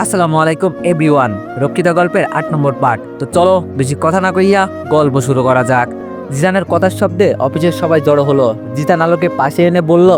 আসসালামু আলাইকুম, এভরিওয়ান। রক্ষিতা গল্পের আট নম্বর পার্ট তো চলো, বেশি কথা না কইয়া গল্প শুরু করা যাক। জিজানের কথার শব্দে অফিসের সবাই জড়ো হলো। জিতান আলোকে পাশে এনে বলল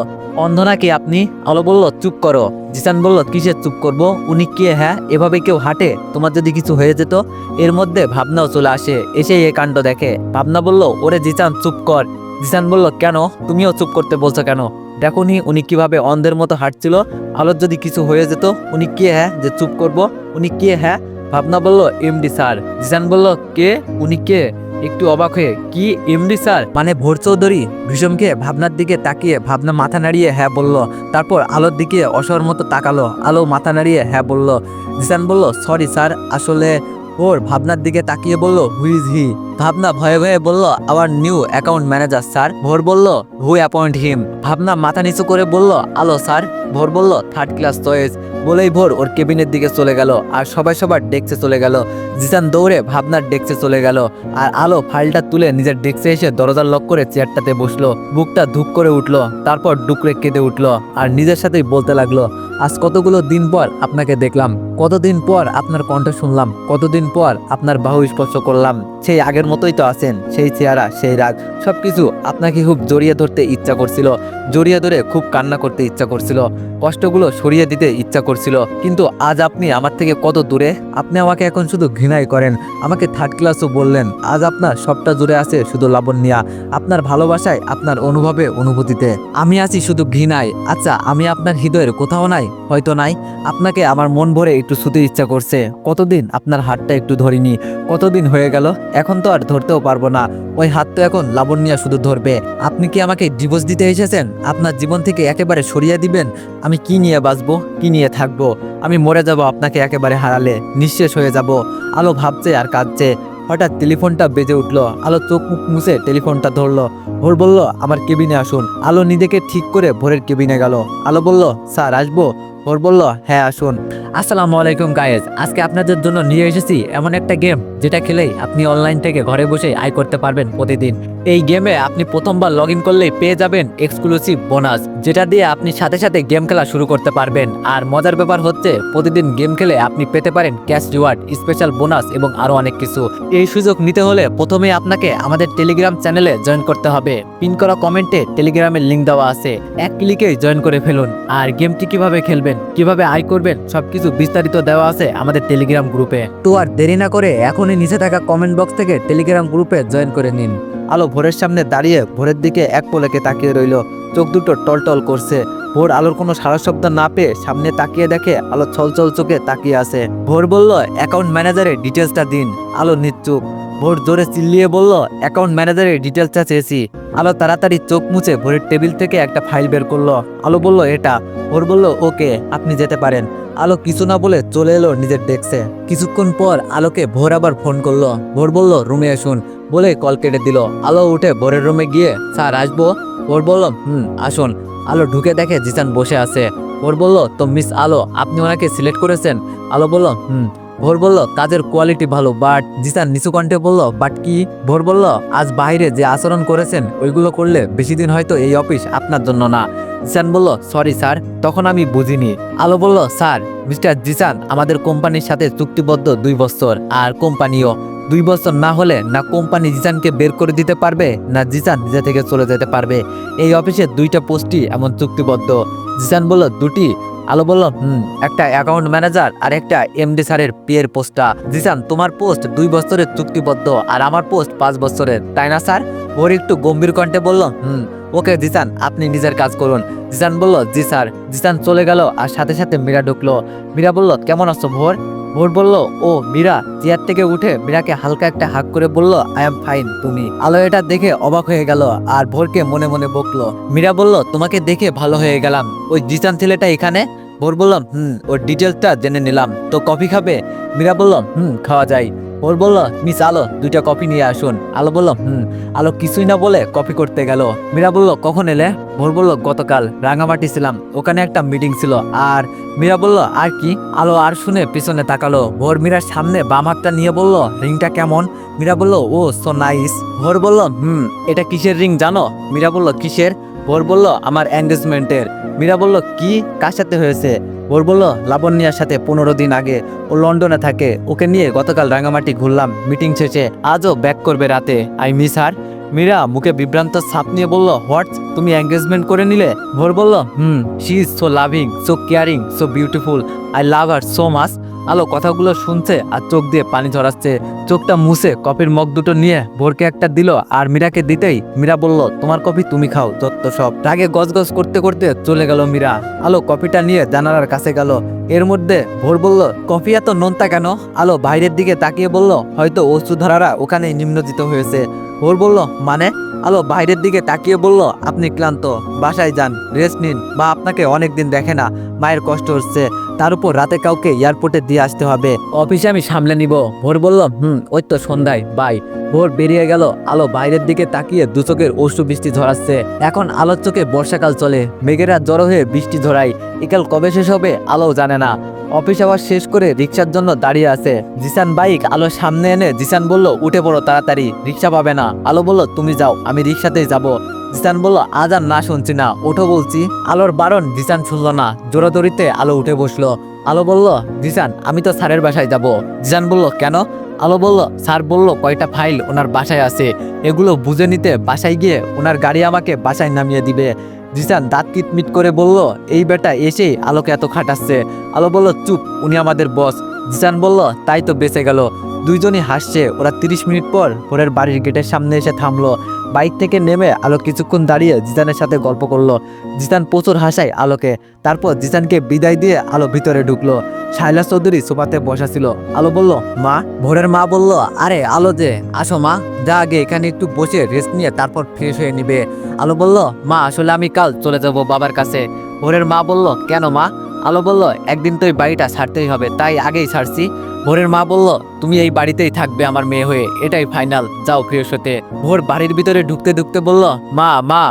অন্ধ নাকি আপনি? আলো বলল, চুপ করো। জিসান বলল, কিসের চুপ করব? উনি কে হ্যাঁ? এভাবে কেউ হাঁটে? তোমার যদি কিছু হয়ে যেত, এর মধ্যে ভাবনাও চলে আসে। এসে এ কাণ্ড দেখে। ভাবনা বলল, ওরে জিসান চুপ কর। জিসান বলল, কেন? তুমিও চুপ করতে বলছো কেন? দেখুনি উনি কীভাবে অন্ধের মতো হাঁটছিল। আলোর যদি কিছু হয়ে যেত, উনি কে হ্যাঁ? যে চুপ করব, উনি কে হ্যাঁ? ভাবনা বলল, এমডি স্যার। জিসান বলল, কে? উনি কে? একটু অবাক হয়ে, কি এমডি স্যার? মানে ভোর চৌধুরী? ভীষণকে ভাবনার দিকে তাকিয়ে ভাবনা মাথা নাড়িয়ে হ্যাঁ বলল। তারপর আলোর দিকে অসর মতো তাকালো, আলো মাথা নাড়িয়ে হ্যাঁ বলল। জিসান বলল, সরি স্যার, আসলে ওর ভাবনার দিকে তাকিয়ে বলল হুইজ হি ভাবনা ভয়ে ভয়ে বলল, our new account manager, sir. Bhor বলল হু অ্যাপয়েন্ট হিম। ভাবনা মাথা নিচু করে বলল, আলো, স্যার। ভোর বলল, থার্ড ক্লাস চয়েস। বলেই ভোর ওর কেবিনের দিকে চলে গেল, আর সবাই সবার ডেস্কে চলে গেল। জিসান দৌড়ে ভাবনার ডেস্কে চলে গেল, আর আলো ফাইলটা তুলে নিজের ডেস্কে এসে দরজার লক করে চেয়ারটাতে বসল। বুকটা ধূপ করে উঠল, তারপর ডুকরে কেঁদে উঠল, আর নিজের সাথেই বলতে লাগল, আজ কতগুলো দিন পর আপনাকে দেখলাম, কতদিন পর আপনার কণ্ঠ শুনলাম, কতদিন পর আপনার বাহু স্পর্শ করলাম। সেই আগের মতোই তো আছেন, সেই চেহারা, সেই রাগ সব কিছু আপনাকে খুব জড়িয়ে ধরতে ইচ্ছা করছিল। জড়িয়ে ধরে খুব কান্না করতে ইচ্ছা করছিল। কষ্টগুলো সরিয়ে দিতে ইচ্ছা করছিল। কিন্তু আজ আপনি আমার থেকে কত দূরে? আপনি আমাকে এখন শুধু ঘৃণাই করেন। আমাকে থার্ড ক্লাসও বললেন, আজ আপনার সবটা জুড়ে আছে শুধু লাবণ্যা আপনার ভালোবাসায়, আপনার অনুভবে, অনুভূতিতে। আমি আছি শুধু ঘৃণায়। আচ্ছা আমি আপনার হৃদয়ের কোথাও নাই? হয়তো নাই। আপনাকে আমার মন ভরে একটু শুতে ইচ্ছা করছে। কতদিন আপনার হাতটা একটু ধরিনি? কতদিন হয়ে গেল? এখন তো আর ধরতেও পারব না। ওই হাত তো এখন লাবণ্যা শুধু ধরবে। আপনি কি আমাকে ডিভোর্স দিতে এসেছেন? আপনার জীবন থেকে একেবারে সরিয়ে দিবেন? আমি কি নিয়ে বাঁচবো? কি নিয়ে থাকব? আমি মরে যাব, আপনাকে একেবারে হারালে। নিঃশেষ হয়ে যাব। আলো ভাবছে আর কাঁদছে। হঠাৎ টেলিফোনটা বেজে উঠল। আলো চোখ মুখ মুছে টেলিফোনটা ধরলো। ভোর বলল, আমার কেবিনে আসুন। আলো নিজেকে ঠিক করে ভোরের কেবিনে গেল। আলো বলল, স্যার, আসব? ভোর বলল হ্যাঁ আসুন। আসসালামু আলাইকুম গায়েজ আজকে আপনাদের জন্য নিয়ে এসেছি এমন একটা গেম যেটা খেলেই আপনি অনলাইন থেকে ঘরে বসে আয় করতে পারবেন প্রতিদিন। এই গেমে আপনি প্রথমবার লগ ইন করলেই পেয়ে যাবেন এক্সক্লুসিভ বোনাস, যেটা দিয়ে আপনি সাথে সাথে গেম খেলা শুরু করতে পারবেন। আর মজার ব্যাপার হচ্ছে, প্রতিদিন গেম খেলে আপনি পেতে পারেন ক্যাশ রিওয়ার্ড, স্পেশাল বোনাস এবং আরও অনেক কিছু। এই সুযোগ নিতে হলে প্রথমে আপনাকে আমাদের টেলিগ্রাম চ্যানেলে জয়েন করতে হবে। পিন করা কমেন্টে টেলিগ্রামের লিঙ্ক দেওয়া আছে। এক ক্লিকেই জয়েন করে ফেলুন। আর গেমটি কীভাবে খেলবেন কীভাবে আয় করবেন? সবকিছু বিস্তারিত দেওয়া আছে আমাদের টেলিগ্রাম গ্রুপে তো আর দেরি না করে এখনই নিচে থাকা কমেন্ট বক্স থেকে টেলিগ্রাম গ্রুপে জয়েন করে নিন। আলো ভোরের সামনে দাঁড়িয়ে ভোরের দিকে এক পলকে তাকিয়ে রইল। চোখ দুটো টলটল করছে। ভোর আলোর কোনো সারা শব্দ না পেয়ে সামনে তাকিয়ে দেখে আলো ছলছল চোখে তাকিয়ে আছে। ভোর বলল অ্যাকাউন্ট ম্যানেজারের ডিটেলসটা দিন। আলো নিচ্চুপ। ভোর জোরে চিল্লিয়ে বলল অ্যাকাউন্ট ম্যানেজারের ডিটেলসটা চেয়েছি। আলো তাড়াতাড়ি চোখ মুছে ভোরের টেবিল থেকে একটা ফাইল বের করল। আলো বলল, এটা। ভোর বলল, ওকে, আপনি যেতে পারেন। আলো কিছু না বলে চলে এলো নিজের ডেস্কে। কিছুক্ষণ পর আলোকে ভোর আবার ফোন করল। ভোর বলল, রুমে আসুন। বলে কল কেটে দিল। আলো উঠে ভোরের রুমে গিয়ে, স্যার, আসব? ভোর বলল, হুম, আসুন। আলো ঢুকে দেখে জিসান বসে আছে। ভোর বলল, তো মিস আলো, আপনি ওনাকে সিলেক্ট করেছেন? আলো বলল, হুম। ভোর বলল, কাজের কোয়ালিটি ভালো, বাট জিসান নিচু কণ্ঠে বলল, বাট কি? ভোর বলল, আজ বাইরে যে আচরণ করেছেন, ওইগুলো করলে বেশি দিন হয়তো এই অফিস আপনার জন্য না। জিসান বলল, সরি স্যার, তখন আমি বুঝিনি। আলো বলল, স্যার, মিস্টার জিসান আমাদের কোম্পানির সাথে চুক্তিবদ্ধ দুই বছর, আর কোম্পানিও। দুই বছর না হলে না কোম্পানি জিসানকে বের করে দিতে পারবে, না জিসান নিজে থেকে চলে যেতে পারবে। এই অফিসে দুইটা পোস্টই এমন চুক্তিবদ্ধ। জিসান বলল, দুটি। আলো বলল, হুম, একটা অ্যাকাউন্ট ম্যানেজার আর একটা এমডি স্যারের পিয়ের পোস্টটা। জিসান তোমার পোস্ট দুই বছরের চুক্তিবদ্ধ আর আমার পোস্ট পাঁচ বছরের, তাই না, স্যার? ওর একটু গম্ভীর কণ্ঠে বলল, হুম, ওকে জিসান আপনি নিজের কাজ করুন। জিসান বলল, জি, স্যার। জিসান চলে গেল আর সাথে সাথে মীরা ঢুকলো। মীরা বলল, কেমন আছো ভোর? ভোর বলল, ও, মীরা, চেয়ার থেকে উঠে মীরাকে হালকা একটা হাক করে বলল আই এম ফাইন তুমি। আলো এটা দেখে অবাক হয়ে গেল আর ভোরকে মনে মনে বকলো। মীরা বলল, তোমাকে দেখে ভালো হয়ে গেলাম। ওই জিসান ছেলেটা এখানে? ভোর বললাম হুম, ওর ডিটেলসটা জেনে নিলাম। তো কফি খাবে? মীরা বললাম হুম, খাওয়া যায়। ওর বলল, মিস আলো, দুইটা কপি নিয়ে আসুন। আলো বলল, হুম। আলো কিছুই না বলে কপি করতে গেল। মীরা বলল, কখন এলে? ভোর বলল, গতকাল। রাঙামাটি ছিলাম। ওখানে একটা মিটিং ছিল। আর মীরা বলল, আর কি? আলো আর শুনে পিছনে তাকালো। ভোর মীরার সামনে বাম হাতটা নিয়ে বলল, রিংটা কেমন? মীরা বলল, ও সো নাইস ভোর বলল, হুম, এটা কিসের রিং জানো? মীরা বলল, কিসের? ভোর বলল, আমার এঙ্গেজমেন্টের মীরা বলল, কি? কার সাথে হয়েছে? ভোর বলল লাবণ্যার সাথে পনেরো দিন আগে ও লন্ডনে থাকে। ওকে নিয়ে গতকাল রাঙামাটি ঘুরলাম, মিটিং শেষে আজও ব্যাক করবে রাতে। আই মিস হার। মীরা মুখে বিভ্রান্ত ছাপ নিয়ে বলল, হোয়াট? তুমি এঙ্গেজমেন্ট করে নিলে? ভোর বলল, হুম she is so loving so caring so beautiful I love her so much Alo কথাগুলো শুনছে আর চোখ দিয়ে পানি ঝরাচ্ছে। চোখটা মুছে কফির মগ দুটো নিয়ে ভোরকে একটা দিল আর মীরাকে দিতেই মীরা বলল, তোমার কফি তুমি খাও, যত সব। রাগে গজগজ করতে করতে চলে গেল মীরা। আলো কফিটা নিয়ে জানালার কাছে গেল। এর মধ্যে ভোর বলল, কফি এত নোনতা কেন? আলো বাইরের দিকে তাকিয়ে বলল, হয়তো ওষুধধারারা ওখানে নিম্নজিত হয়েছে। ভোর বলল মানে? আলো বাইরের দিকে তাকিয়ে বলল, আপনি ক্লান্ত, বাসায় যান, রেস্ট নিন বা আপনাকে অনেক দিন দেখে না, মায়ের কষ্ট হচ্ছে। তার উপর রাতে কাউকে এয়ারপোর্টে দিয়ে আসতে হবে। অফিসে আমি সামলে নিব। ভোর বলল, হুম, ওই তো সন্ধ্যায়, বাই। ভোর বেরিয়ে গেল, আলো বাইরের দিকে তাকিয়ে দু চোখের অশ্রু বৃষ্টি ঝরাচ্ছে। এখন আলোর চোখে বর্ষাকাল চলে, মেঘেরা জড়ো হয়ে বৃষ্টি ঝরায় একাল কবে শেষ হবে আলো জানে না। অফিস আবার শেষ করে রিক্সার জন্য দাঁড়িয়ে আছে। জিসান বাইক আলো সামনে এনে জিসান বলল, উঠে পড়ো তাড়াতাড়ি, রিক্সা পাবে না। আলো বলল, তুমি যাও, আমি রিক্সাতেই যাব। জিসান বলল, আজ আর না শুনছি না, ওঠো বলছি। আলোর বারণ জিসান শুনলো না জোরাদড়িতে আলো উঠে বসল। আলো বলল, জিসান, আমি তো স্যারের বাসায় যাব। জিসান বলল, কেন? আলো বলল, স্যার বলল কয়টা ফাইল ওনার বাসায় আছে। এগুলো বুঝে নিতে বাসায় গিয়ে ওনার গাড়ি আমাকে বাসায় নামিয়ে দিবে। জিসান দাঁত কিটমিট করে বলল, এই বেটা এসেই আলোকে এত খাটাচ্ছে। আলো বলল, চুপ, উনি আমাদের বস। জিসান বলল, তাই তো বেঁচে গেল। দুইজনই হাসছে। ওরা তিরিশ মিনিট পর ভোরের বাড়ির গেটের সামনে এসে থামলো। বাইক থেকে নেমে আলো কিছুক্ষণ দাঁড়িয়ে জিসানের সাথে গল্প করল। জিসান প্রচুর হাসায় আলোকে। তারপর জিসানকে বিদায় দিয়ে আলো ভিতরে ঢুকলো। শাইলা চৌধুরী সোফাতে বসা ছিল। আলো বলল, মা? ভোরের মা বলল, আরে আলো যে, আসো মা। যা আগে এখানে একটু বসে রেস্ট নিয়ে তারপর ফ্রেশ হয়ে নিবে। আলো বলল, মা, আসলে আমি কাল চলে যাব বাবার কাছে। ভোরের মা বলল, কেন মা? আলো বলল, একদিন তো এই বাড়িটা ছাড়তেই হবে, তাই আগেই ছাড়ছি। ভোরের মা বলল, তুমি এই বাড়িতেই থাকবে আমার মেয়ে হয়ে, এটাই ফাইনাল, যাও প্রিয় সতে। ভোর বাড়ির ভিতরে ঢুকতে ঢুকতে বলল, মা মা।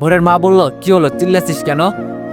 ভোরের মা বলল, কি হলো, চিল্লাছিস কেন?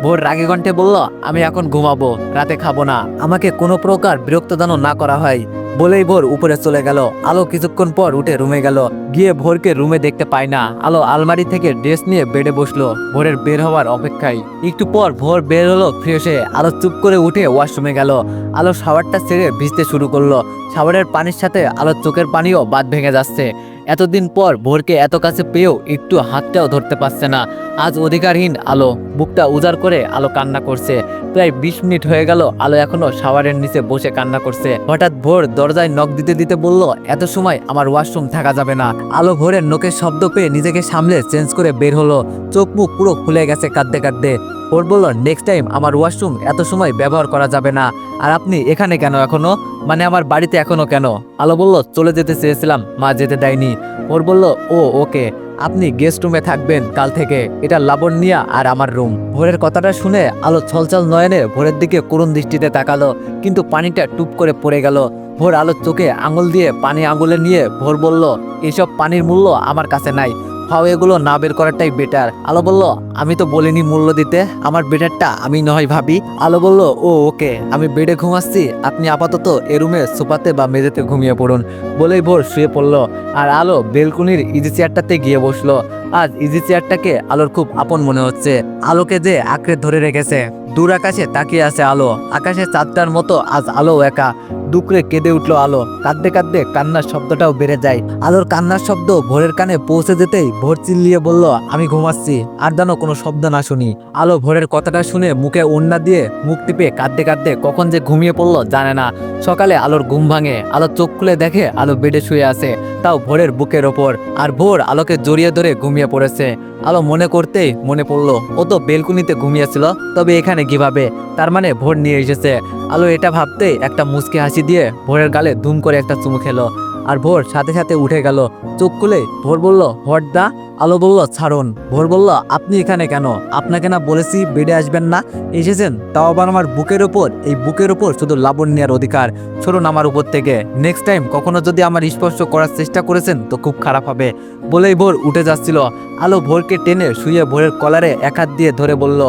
ভোর রাগে কণ্ঠে বলল, আমি এখন ঘুমাবো, রাতে খাব না। আমাকে কোনো প্রকার বিরক্ত যেন না করা হয়। বলেই ভোর উপরে চলে গেল। আলো কিছুক্ষণ পর উঠে রুমে গেল। গিয়ে ভোরকে রুমে দেখতে পায় না। আলো আলমারি থেকে ড্রেস নিয়ে বেডে বসল। ভোরের বের হওয়ার অপেক্ষায়। একটু পর ভোর বের হলো ফ্রেশে আলো চুপ করে উঠে ওয়াশরুমে গেল। আলো শাওয়ারটা ছেড়ে ভিজতে শুরু করল। শাওয়ারের পানির সাথে আলোর চোখের পানিও বাদ ভেঙে যাচ্ছে। এতদিন পর ভোরকে এত কাছে পেয়েও একটু হাতটাও ধরতে পারছে না। আজ অধিকারহীন আলো, বুকটা উজাড় করে আলো কান্না করছে। প্রায় বিশ মিনিট হয়ে গেল, আলো এখনও শাওয়ারের নিচে বসে কান্না করছে। হঠাৎ ভোর দরজায় নখ দিতে দিতে বলল, এত সময় আমার ওয়াশরুম থাকা যাবে না। আলো ভোরের নোকের শব্দ পেয়ে নিজেকে সামলে চেঞ্জ করে বের হলো। চোখ মুখ পুরো খুলে গেছে কাঁদতে কাঁদতে। ভোর বলল নেক্সট টাইম আমার ওয়াশরুম এত সময় ব্যবহার করা যাবে না। আর আপনি এখানে কেন এখনও? মানে আমার বাড়িতে এখনও কেন? আলো বলল, চলে যেতে চেয়েছিলাম, মা যেতে দেয়নি। ওর বলল, ও, ওকে, আপনি গেস্ট রুমে থাকবেন কাল থেকে। এটা লাবণ্যা আর আমার রুম ভোরের কথাটা শুনে আলো ছলছল নয়নে ভোরের দিকে করুণ দৃষ্টিতে তাকালো, কিন্তু পানিটা টুপ করে পড়ে গেল। ভোর আলোর চোখে আঙুল দিয়ে পানি আঙুলে নিয়ে ভোর বলল, এসব পানির মূল্য আমার কাছে নাই। ফাও এগুলো না বের করাটাই বেটার আলো বলল, আমি তো বলিনি মূল্য দিতে। আমার বেটারটা আমি নয় ভাবি। আলো বলল, ও, ওকে। আমি বেডে ঘুমাচ্ছি। আপনি আপাতত এ রুমে সোফাতে বা মেঝেতে ঘুমিয়ে পড়ুন। বলেই ভোর শুয়ে পড়ল। আর আলো বেলকুনির ইজি চেয়ারটাতে গিয়ে বসল। আজ ইজি চেয়ারটাকে আলোর খুব আপন মনে হচ্ছে। আলোকে যে আঁকড়ে ধরে রেখেছে। দূর আকাশে তাকিয়ে আছে আলো। আকাশে চাঁদটার মতো আজ আলো একা। দুকরে কেঁদে উঠল আলো। কাঁদতে কাঁদতে কান্নার শব্দটাও বেড়ে যায়। আলোর কান্নার শব্দ ভোরের কানে পৌঁছে যেতেই ভোর চিল্লিয়ে বলল, আমি ঘুমাচ্ছি। আর যেন কোনো শব্দ না শুনি। আলো ভোরের কথাটা শুনে মুখে ওন্না দিয়ে মুখ টিপে কাঁদতে কাঁদতে কখন যে ঘুমিয়ে পড়ল জানে না। সকালে আলোর ঘুম ভাঙে। আলো চোখ খুলে দেখে আলো বেডে শুয়ে আছে, তাও ভোরের বুকের ওপর। আর ভোর আলোকে জড়িয়ে ধরে ঘুমিয়ে পড়েছে। আলো মনে করতেই মনে পড়ল, ও তো বেলকুনিতে ঘুমিয়েছিল, তবে এখানে কীভাবে? তার মানে ভোর নিয়ে এসেছে। আলো, এটা ভাবতে একটা মুসকে হাসি দিয়ে ভোরের গালে দুম করে একটা চুমু খেলো। আর ভোর সাথে সাথে উঠে গেল, চোখ খুলে ভোর বলল হোয়াট দা আলো বলল, ছাড়ুন। ভোর বলল, আপনি এখানে কেন? আপনাকে না বলেছি বেডে আসবেন না? এসেছেন? তাও আবার আমার বুকের ওপর? এই বুকের ওপর শুধু লাবণ্যের অধিকার। সরুন আমার উপর থেকে। নেক্সট টাইম কখনো যদি আমার স্পর্শ করার চেষ্টা করেছেন, তো খুব খারাপ হবে। বলেই ভোর উঠে যাচ্ছিল। আলো ভোরকে টেনে শুয়ে ভোরের কলারে এক হাত দিয়ে ধরে বলল,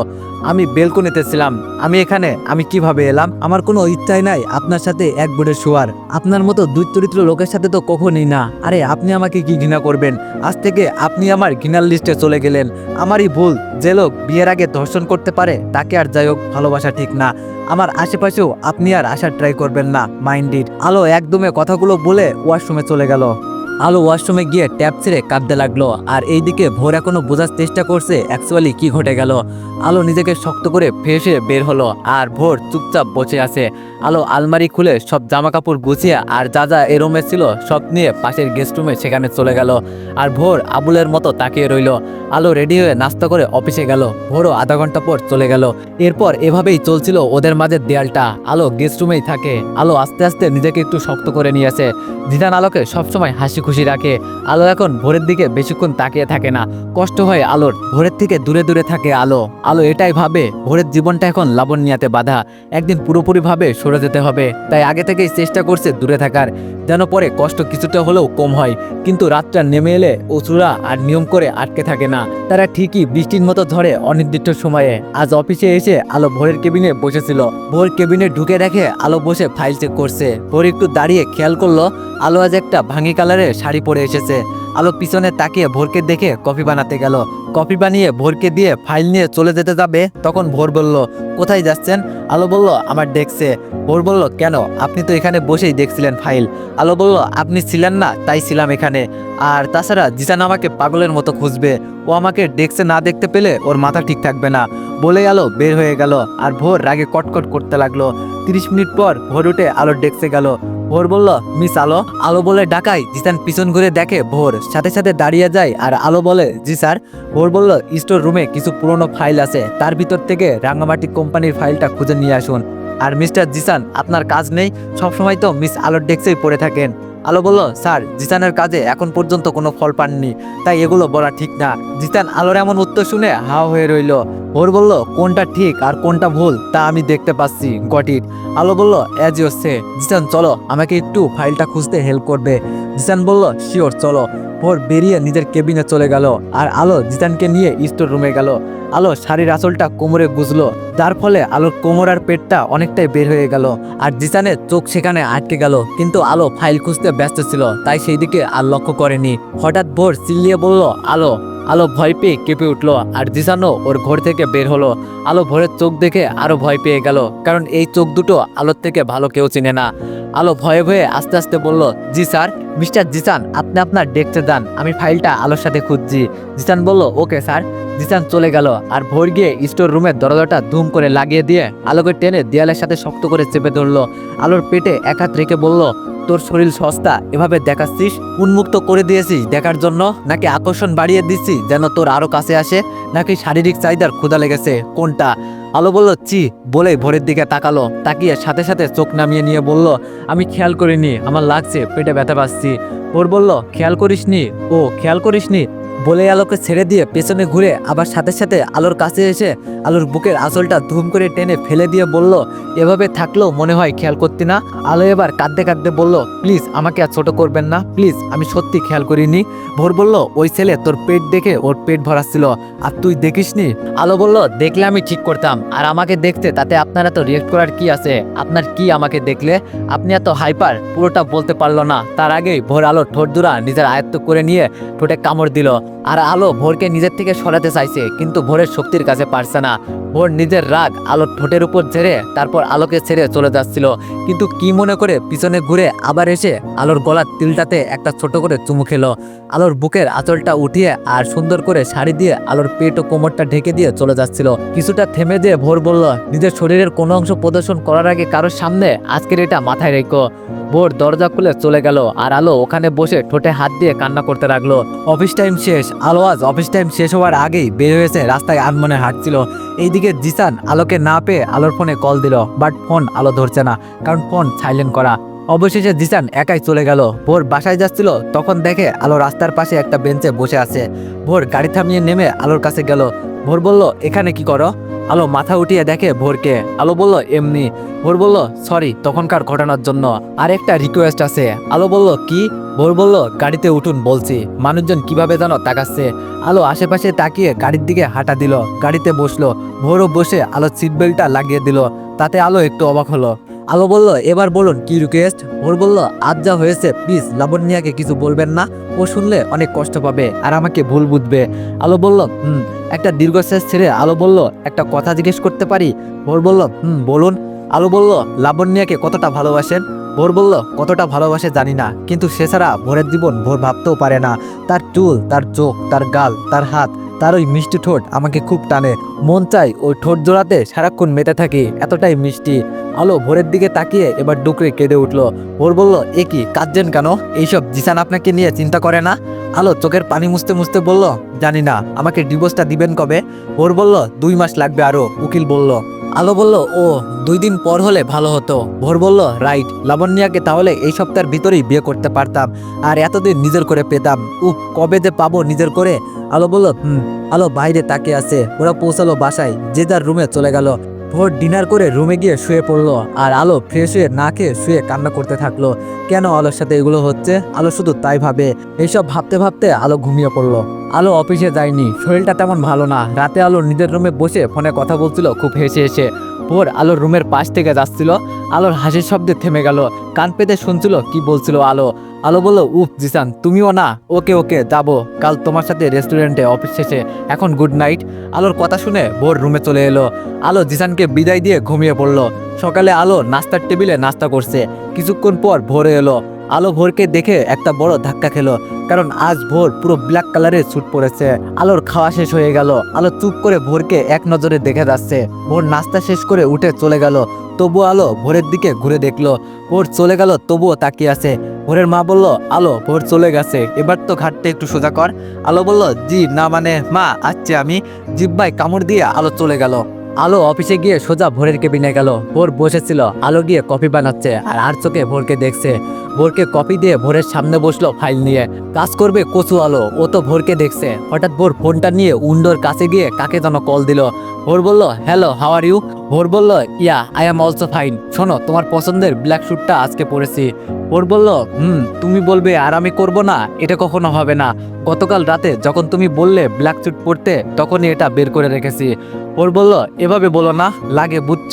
আমি বেলকনিতে ছিলাম। আমি এখানে। আমি কীভাবে এলাম? আমার কোনো ইচ্ছাই নাই আপনার সাথে এক বেডে শোয়ার। আপনার মতো দুই চরিত্র লোকের সাথে তো কখনই না। আরে, আপনি আমাকে কি ঘৃণা করবেন? আজ থেকে আপনি আমার ঘৃণার লিস্টে চলে গেলেন। আমারই ভুল, যে লোক বিয়ের আগে ধর্ষণ করতে পারে, তাকে আর যাই হোক, ভালোবাসা ঠিক না। আমার আশেপাশেও আপনি আর আসার ট্রাই করবেন না, মাইন্ডিড। আলো একদমে কথাগুলো বলে ওয়াশরুমে চলে গেল। আলো ওয়াশরুমে গিয়ে ট্যাপ ছেড়ে কাঁদতে লাগল। আর এইদিকে ভোর এখনও বোঝার চেষ্টা করছে অ্যাকচুয়ালি কি ঘটে গেল। আলো নিজেকে শক্ত করে ফেসে বের হলো আর ভোর চুপচাপ বসে আছে। আলো আলমারি খুলে সব জামা কাপড় গুছিয়ে আর যা যা এ রুমে ছিল সব নিয়ে পাশের গেস্ট রুমে সেখানে চলে গেল। আর ভোর আবুলের মতো তাকিয়ে রইল। আলো রেডি হয়ে নাস্তা করে অফিসে গেল। ভোরও আধা ঘণ্টা পর চলে গেল। এরপর এভাবেই চলছিল ওদের মাঝে দেয়ালটা। আলো গেস্ট রুমেই থাকে। আলো আস্তে আস্তে নিজেকে একটু শক্ত করে নিয়েছে জিদান আলোকে সবসময় হাসি খুশি রাখে। আলো এখন ভোরের দিকে বেশিক্ষণ তাকিয়ে থাকে না। কষ্ট হয় আলোর। ভোরের থেকে দূরে দূরে থাকে আলো। আলো এটাই ভাবে, ভোরের জীবনটা এখন লাবণ্যাতে বাধা। একদিন পুরোপুরিভাবে সরে যেতে হবে। তাই আগে থেকেই চেষ্টা করছে দূরে থাকার। যেন পরে কষ্ট কিছুটা হলেও কম হয়। কিন্তু রাতটা নেমে এলে অসুরা আর নিয়ম করে আটকে থাকে না। তারা ঠিকই বৃষ্টির মতো ধরে অনির্দিষ্ট সময়ে। আজ অফিসে এসে আলো ভোরের কেবিনে বসেছিল। ভোর কেবিনে ঢুকে রেখে আলো বসে ফাইল চেক করছে। ভোর একটু দাঁড়িয়ে খেয়াল করল, আলো আজ একটা ভাঙি কালারের শাড়ি পরে এসেছে। আলো পিছনে তাকিয়ে ভোরকে দেখে কফি বানাতে গেল। কফি বানিয়ে ভোরকে দিয়ে ফাইল নিয়ে চলে যেতে যাবে, তখন ভোর বলল, কোথায় যাচ্ছেন? আলো বলল, আমার ডেস্কে। ভোর বলল, কেন? আপনি তো এখানে বসেই দেখছিলেন ফাইল। আলো বলল, আপনি ছিলেন না, তাই ছিলাম এখানে। আর তাছাড়া জিসান আমাকে পাগলের মতো খুঁজবে। ও আমাকে ডেস্কে না দেখতে পেলে ওর মাথা ঠিক থাকবে না। বলে আলো বের হয়ে গেল আর ভোর রাগে কটকট করতে লাগল। তিরিশ মিনিট পর ভোর উঠে আলোর ডেস্কে গেল। ভোর বলল, মিস আলো। আলো বলে ডাকাই জিসান পিছন ঘুরে দেখে ভোর। সাথে সাথে দাঁড়িয়ে যায় আর আলো বলে, জি স্যার। ভোর বলল, স্টোর রুমে কিছু পুরনো ফাইল আছে। তার ভিতর থেকে রাঙ্গামাটি কোম্পানির ফাইলটা খুঁজে নিয়ে আসুন। আর মিস্টার জিসান, আপনার কাজ নেই। সবসময় তো মিস আলোর ডেস্কেই পড়ে থাকেন। আলো বলল, স্যার জিসানের কাজে এখন পর্যন্ত কোনো ফল পাননি। তাই এগুলো বলা ঠিক না। জিসান আলোর এমন উত্তর শুনে হাও হয়ে রইল। ভোর বলল, কোনটা ঠিক আর কোনটা ভুল তা আমি দেখতে পাচ্ছি গট ইট আলো বলল অ্যাজ ইউর সে জিসান চলো, আমাকে একটু ফাইলটা খুঁজতে হেল্প করবে। জিসান বলল শিওর চলো। ভোর বেরিয়ে নিজের কেবিনে চলে গেল। আর আলো জিসানকে নিয়ে স্টোর রুমে গেল। আলো শাড়ির আঁচলটা কোমরে গুজলো যার ফলে আলোর কোমর আর পেটটা অনেকটাই বের হয়ে গেল। আর জিসানের চোখ সেখানে আটকে গেল, কিন্তু আলো ফাইল খুঁজতে ব্যস্ত ছিল, তাই সেই দিকে আর লক্ষ্য করেনি। হঠাৎ ভোর চিল্লিয়ে বলল, আলো আলো ভয় পেয়ে কেঁপে উঠল, আর জিসানও ওর ঘর থেকে বের হলো। আলো ভোরের চোখ দেখে আরও ভয় পেয়ে গেল, কারণ এই চোখ দুটো আলোর থেকে ভালো কেউ চিনে না। আলো ভয়ে ভয়ে আস্তে আস্তে বলল, জি স্যার, মিস্টার জিসান, আপনি আপনার ডেস্কে যান, আমি ফাইলটা আলোর সাথে খুঁজছি। জিসান বলল, ওকে স্যার। জিসান চলে গেল আর ভোর গিয়ে স্টোর রুমের দরজাটা ধুম করে লাগিয়ে দিয়ে আলোকে টেনে দেয়ালের সাথে শক্ত করে চেপে ধরলো। আলোর পেটে এক হাত রেখে বলল, তোর শরীর সস্তা, এভাবে দেখাচ্ছিস? উন্মুক্ত করে দিয়েছিস দেখার জন্য? নাকি আকর্ষণ বাড়িয়ে দিচ্ছি যেন তোর আরও কাছে আসে? নাকি শারীরিক চাহিদার ক্ষুধা লেগেছে? কোনটা? আলো বলল চি বলেই ভোরের দিকে তাকালো। তাকিয়ে সাথে সাথে চোখ নামিয়ে নিয়ে বলল, আমি খেয়াল করিনি, আমার লাগছে, পেটে ব্যথা পাচ্ছি। ওর বলল, খেয়াল করিসনি? ও, খেয়াল করিসনি? বলে আলোকে ছেড়ে দিয়ে পেছনে ঘুরে আবার সাথে সাথে আলোর কাছে এসে আলোর বুকের আঁচলটা ধুম করে টেনে ফেলে দিয়ে বলল, এভাবে থাকলেও মনে হয় খেয়াল করতি না? আলো এবার কাঁদতে কাঁদতে বলল, প্লিজ আমাকে আর ছোট করবেন না, প্লিজ আমি সত্যি খেয়াল করিনি। ভোর বলল, ওই ছেলে তোর পেট দেখে ওর পেট ভরাচ্ছিল আর তুই দেখিসনি? আলো বলল, দেখলে আমি ঠিক করতাম, আর আমাকে দেখতে, তাতে আপনার এত রিয়েক্ট করার কি আছে? আপনার কি আমাকে দেখলে? আপনি এত হাইপার পুরোটা বলতে পারল না। তার আগেই ভোর আলো ঠোঁট দুরা নিজের আয়ত্ত করে নিয়ে ঠোঁটে কামড় দিল। আর আলো ভোরকে নিজের থেকে সরাতে চাইছে, কিন্তু ভোরের শক্তির কাছে পারছে না। ভোর নিজের রাগ আলোর ঠোঁটের উপর ঝেড়ে তারপর আলোকে ছেড়ে চলে যাচ্ছিল। কিন্তু কি মনে করে পিছনে ঘুরে আবার এসে আলোর গলার তিলটাতে একটা ছোট করে চুমু খেলো। আলোর বুকের আঁচলটা উঠিয়ে আর সুন্দর করে শাড়ি দিয়ে আলোর পেট ও কোমরটা ঢেকে দিয়ে চলে যাচ্ছিল। কিছুটা থেমে দিয়ে ভোর বলল, নিজের শরীরের কোনো অংশ প্রদর্শন করার আগে কারোর সামনে আজকের এটা মাথায় রেখো। ভোর দরজা খুলে চলে গেল আর আলো ওখানে বসে ঠোঁটে হাত দিয়ে কান্না করতে লাগল। অফিস টাইম শেষ। আলো আজ অফিস টাইম শেষ হওয়ার আগেই বের হয়েছে, রাস্তায় আনমনে হাঁটছিল। এইদিকে জিসান আলোকে না পেয়ে আলোর ফোনে কল দিল, বাট ফোন আলো ধরছে না, কারণ ফোন সাইলেন্ট করা। অবশেষে জিসান একাই চলে গেল। ভোর বাসায় যাচ্ছিল, তখন দেখে আলো রাস্তার পাশে একটা বেঞ্চে বসে আছে। ভোর গাড়ি থামিয়ে নেমে আলোর কাছে গেল। ভোর বলল, এখানে কি করো? আলো মাথা উঠিয়ে দেখে ভোরকে। আলো বলল, এমনি। ভোর বলল, সরি, তখনকার ঘটনার জন্য আর একটা রিকোয়েস্ট আছে। আলো বলল, কি? ভোর বলল, গাড়িতে উঠুন, বলছি। মানুষজন কীভাবে যেন তাকাচ্ছে? আলো আশেপাশে তাকিয়ে গাড়ির দিকে হাঁটা দিল, গাড়িতে বসল। ভোরও বসে আলো সিট বেল্টটা লাগিয়ে দিল, তাতে আলো একটু অবাক হলো। আলো বলল, এবার বলুন, কি রিকোয়েস্ট ভোর বলল, আজ যা হয়েছে প্লিজ লাবণ্যাকে কিছু বলবেন না। ও শুনলে অনেক কষ্ট পাবে আর আমাকে ভুল বুঝবে। আলো বলল, হুম, একটা দীর্ঘশ্বাস ছেড়ে আলো বলল, একটা কথা জিজ্ঞেস করতে পারি? ভোর বলল, হুম, বলুন। আলো বলল লাবণ্যাকে কতটা ভালোবাসেন? ভোর বলল, কতটা ভালোবাসে জানি না, কিন্তু সে ছাড়া ভোরের জীবন ভোর ভাবতেও পারে না। তার চুল, তার চোখ, তার গাল, তার হাত তার ওই মিষ্টি ঠোঁট আমাকে খুব টানে। মন চাই ওই ঠোঁট জোড়াতে সারাক্ষণ মেতে থাকি। এতটাই মিষ্টি। আলো ভোরের দিকে তাকিয়ে এবার ডুকরে কেঁদে উঠল। ভোর বলল, এ কি, কাঁদছেন কেন? এইসব জিসান আপনাকে নিয়ে চিন্তা করে না? আলো চোখের পানি মুছতে মুছতে বলল, জানি না, আমাকে ডিভোর্সটা দিবেন কবে? ভোর বলল, দুই মাস লাগবে আরও উকিল বলল আলো বলল, ও, দুই দিন পর হলে ভালো হতো। ভোর বলল, রাইট লাবণ্যাকে তাহলে এই সপ্তাহের ভিতরেই বিয়ে করতে পারতাম। আর এতদিন নিজের করে পেতাম। উহ কবে যে পাবো নিজের করে? আলো বলল, হুম, আলো বাইরে তাকে আছে। ওরা পৌঁছালো বাসায়। যে যার রুমে চলে গেল। ভোর ডিনার করে রুমে গিয়ে শুয়ে পড়ল আর আলো ফ্রেশ হয়ে না খেয়ে শুয়ে কান্না করতে থাকল। কেন আলোর সাথে এগুলো হচ্ছে? আলো শুধু তাই ভাবে। এইসব ভাবতে ভাবতে আলো ঘুমিয়ে পড়ল। আলো অফিসে যায়নি। শরীরটা তেমন ভালো না। রাতে আলো নিজের রুমে বসে ফোনে কথা বলছিল, খুব হেসে হেসে। ভোর আলোর রুমের পাশ থেকে যাচ্ছিল। আলোর হাসির শব্দে থেমে গেল। কান পেতে শুনছিল কি বলছিল আলো। আলো বলল, উফ, জিসান, তুমিও না? ওকে ওকে, যাব। কাল তোমার সাথে রেস্টুরেন্টে অফিস শেষে। এখন গুড নাইট আলোর কথা শুনে ভোর রুমে চলে এলো। আলো জিসানকে বিদায় দিয়ে ঘুমিয়ে পড়ল। সকালে আলো নাস্তার টেবিলে নাস্তা করছে। কিছুক্ষণ পর ভোরে এলো। আলো ভোরকে দেখে একটা বড় ধাক্কা খেলো, কারণ আজ ভোর পুরো ব্ল্যাক কালারের স্যুট পরেছে। আলোর খাওয়া শেষ হয়ে গেল, আলো চুপ করে ভোরকে এক নজরে দেখে যাচ্ছে। ভোর নাস্তা শেষ করে উঠে চলে গেল তবু আলো ভোরের দিকে ঘুরে দেখল। ভোর চলে গেল, তবুও তাকিয়ে আছে। ভোরের মা বলল, আলো, ভোর চলে গেছে, এবার তো ঘাটটা একটু সোজা কর। আলো বলল, জি, না মানে মা, আসছে আমি। জিব্বাই কামড় দিয়ে আলো চলে গেল। আলো অফিসে গিয়ে সোজা ভোরের কেবিনে গেল। ভোর বসেছিল, আলো গিয়ে কফি বানাচ্ছে, আর আর চোখে ভোরকে দেখছে। ভোরকে কপি দিয়ে ভোরের সামনে বসল ফাইল নিয়ে। কাজ করবে কচু আলো, ও তো ভোরকে দেখছে। হঠাৎ ভোর ফোনটা নিয়ে উন্ডোর কাছে গিয়ে কাকে যেন কল দিল। ভোর বলল hello how are you Bhor বলল yeah I am also fine শোনো, তোমার পছন্দের ব্ল্যাক স্যুটটা আজকে পরেছি। ভোর বলল, হুম, তুমি বলবে আর আমি করব না, এটা কখনো হবে না। গতকাল রাতে যখন তুমি বললে ব্ল্যাক স্যুট পরতে, তখনই এটা বের করে রেখেছি। ভোর বলল, এভাবে বলো না, লাগে বুঝছ?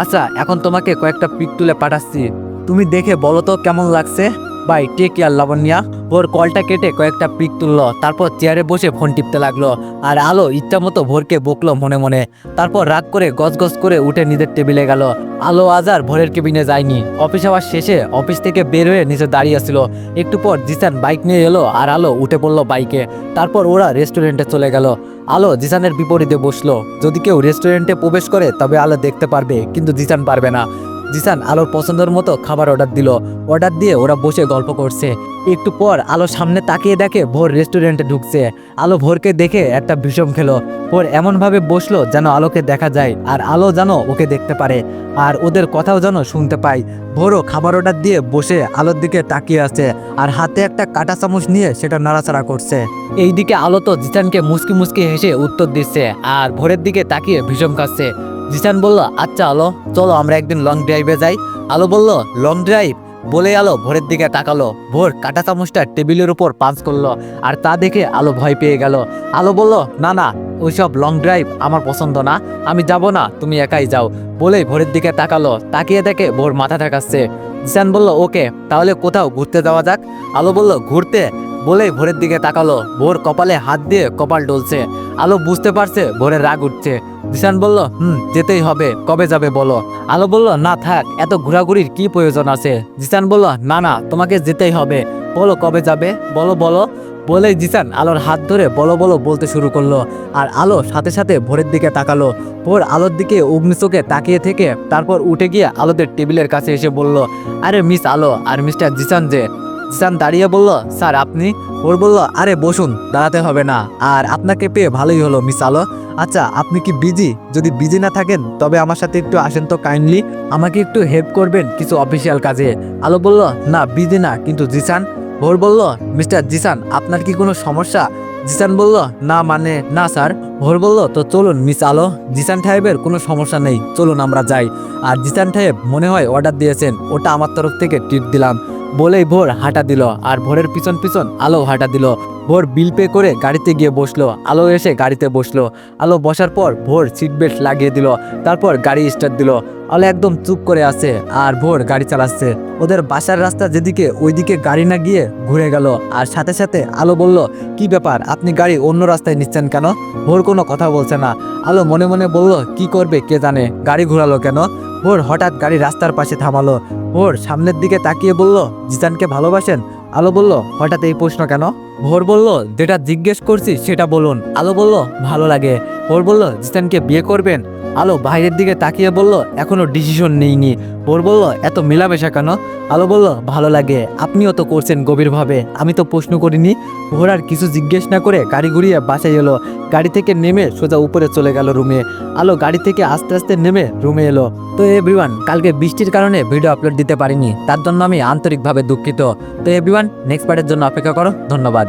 আচ্ছা এখন তোমাকে কয়েকটা পিক তুলে পাঠাচ্ছি। তুমি দেখে বলো তো কেমন লাগছে? Bye take care, Labanya. ওর কলটা কেটে কয়েকটা পিক তুললো, তারপর চেয়ারে বসে ফোন টিপতে লাগল। আর আলো ইচ্ছা মতো ভোরকে বকলো মনে মনে। তারপর রাগ করে গজগজ করে উঠে নিজের টেবিলে গেল। আলো আজ ভোরের কেবিনে যায়নি। অফিস আওয়ার শেষে অফিস থেকে বের হয়ে নিচে দাঁড়িয়ে ছিল। একটু পর জিসান বাইক নিয়ে এলো আর আলো উঠে পড়ল বাইকে। তারপর ওরা রেস্টুরেন্টে চলে গেল। আলো জিসানের বিপরীতে বসল। যদি কেউ রেস্টুরেন্টে প্রবেশ করে, তবে আলো দেখতে পারবে, কিন্তু জিসান পারবে না। জিসান আলোর পছন্দের মতো খাবার অর্ডার দিল। অর্ডার দিয়ে ওরা বসে গল্প করছে। একটু পর আলো সামনে তাকিয়ে দেখে ভোর রেস্টুরেন্টে ঢুকছে। আলো ভোরকে দেখে একটা ভীষণ খেলো। ভোর এমনভাবে বসল যেন আলোকে দেখা যায় আর আলো যেন ওকে দেখতে পারে আর ওদের কথাও যেন শুনতে পায়। ভোরও খাবার অর্ডার দিয়ে বসে আলোর দিকে তাকিয়ে আছে আর হাতে একটা কাঁটা চামচ নিয়ে সেটা নাড়াচাড়া করছে। এইদিকে আলো তো জিসানকে মুসকি মুসকি হেসে উত্তর দিচ্ছে আর ভোরের দিকে তাকিয়ে ভীষণ খাচ্ছে। জিসান বলল আচ্ছা আলো, চলো, আমরা একদিন লং ড্রাইভে যাই। আলো বলল লং ড্রাইভ বলে আলো ভোরের দিকে তাকালো। ভোর কাটা চামচটা টেবিলের উপর পাঞ্চ করল, আর তা দেখে আলো ভয় পেয়ে গেল। আলো বলল, না না, ওইসব লং ড্রাইভ আমার পছন্দ না, আমি যাব না, তুমি একাই যাও। বলেই ভোরের দিকে তাকালো, তাকিয়ে দেখে ভোর মাথা ঠেকাচ্ছে। জিসান বলল, ওকে, তাহলে কোথাও ঘুরতে যাওয়া যাক? আলো বলল, ঘুরতে? বলেই ভোরের দিকে তাকালো। ভোর কপালে হাত দিয়ে কপাল ডলছে। আলো বুঝতে পারছে ভোরের রাগ উঠছে। জিসান বলল, হুম, যেতেই হবে। কবে যাবে বলো? আলো বলল, না থাক, এত ঘোরাঘুরির কি প্রয়োজন আছে? জিসান বলল, না না, তোমাকে যেতেই হবে। বলো কবে যাবে? বলো বলো। বলেই জিসান আলোর হাত ধরে বলো বলো বলতে শুরু করল। আর আলো সাথে সাথে ভোরের দিকে তাকালো। ভোর আলোর দিকে অগ্নিচোখে তাকিয়ে থেকে তারপর উঠে গিয়ে আলোদের টেবিলের কাছে এসে বলল, আরে মিস আলো, আর মিস্টার জিসান যে। জিসান দাঁড়িয়ে বলল, স্যার, আপনি? ওর বলল, আরে, বসুন, দাঁড়াতে হবে না। আর আপনাকে পেয়ে ভালোই হলো, মিস আলো। আচ্ছা আপনি কি বিজি? যদি বিজি না থাকেন, তবে আমার সাথে একটু আসেন তো কাইন্ডলি। আমাকে একটু হেল্প করবেন কিছু অফিসিয়াল কাজে। আলো বলল, না, বিজি না, কিন্তু জিসান। ভোর বলল, মিস্টার জিসান, আপনার কি কোনো সমস্যা? জিসান বলল, না মানে না, স্যার। ভোর বলল, তো চলুন, মিস আলো। জিসান সাহেবের কোনো সমস্যা নেই, চলুন আমরা যাই। আর জিসান সাহেব মনে হয় অর্ডার দিয়েছেন, ওটা আমার তরফ থেকে ট্রিট দিলাম। বলেই ভোর হাঁটা দিল আর ভোরের পিছন পিছন আলো হাঁটা দিল। ভোর বিল পে করে গাড়িতে গিয়ে বসল। আলো এসে গাড়িতে বসল। আলো বসার পর ভোর সিট বেল্ট লাগিয়ে দিল। তারপর গাড়ি স্টার্ট দিল। আলো একদম চুপ করে আছে আর ভোর গাড়ি চালাচ্ছে। ওদের বাসার রাস্তা যেদিকে ওইদিকে গাড়ি না গিয়ে ঘুরে গেল। আর সাথে সাথে আলো বলল, কি ব্যাপার? আপনি গাড়ি অন্য রাস্তায় নিচ্ছেন কেন? ভোর কোনো কথা বলছে না। আলো মনে মনে বলল, কি করবে কে জানে? গাড়ি ঘোরালো কেন? ভোর হঠাৎ গাড়ি রাস্তার পাশে থামালো। ভোর সামনের দিকে তাকিয়ে বলল জিসানকে ভালোবাসেন? আলো বলল, হঠাৎ এই প্রশ্ন কেন? ভোর বলল, যেটা জিজ্ঞেস করছি সেটা বলুন। আলো বলল, ভালো লাগে। ভোর বলল জিসানকে বিয়ে করবেন? আলো বাইরের দিকে তাকিয়ে বলল, এখনও ডিসিশন নেইনি। ভোর বলল, এত মেলামেশা কেন? আলো বলল, ভালো লাগে। আপনিও তো করছেন গভীরভাবে। আমি তো প্রশ্ন করিনি। ভোর আর কিছু জিজ্ঞেস না করে গাড়ি ঘুরিয়ে বাসায় এলো। গাড়ি থেকে নেমে সোজা উপরে চলে গেল রুমে। আলো গাড়ি থেকে আস্তে আস্তে নেমে রুমে এলো। তো এভরিওয়ান, কালকে বৃষ্টির কারণে ভিডিও আপলোড দিতে পারিনি। তার জন্য আমি আন্তরিকভাবে দুঃখিত। তো এভরিওয়ান নেক্সট পার্টের জন্য অপেক্ষা করো। ধন্যবাদ।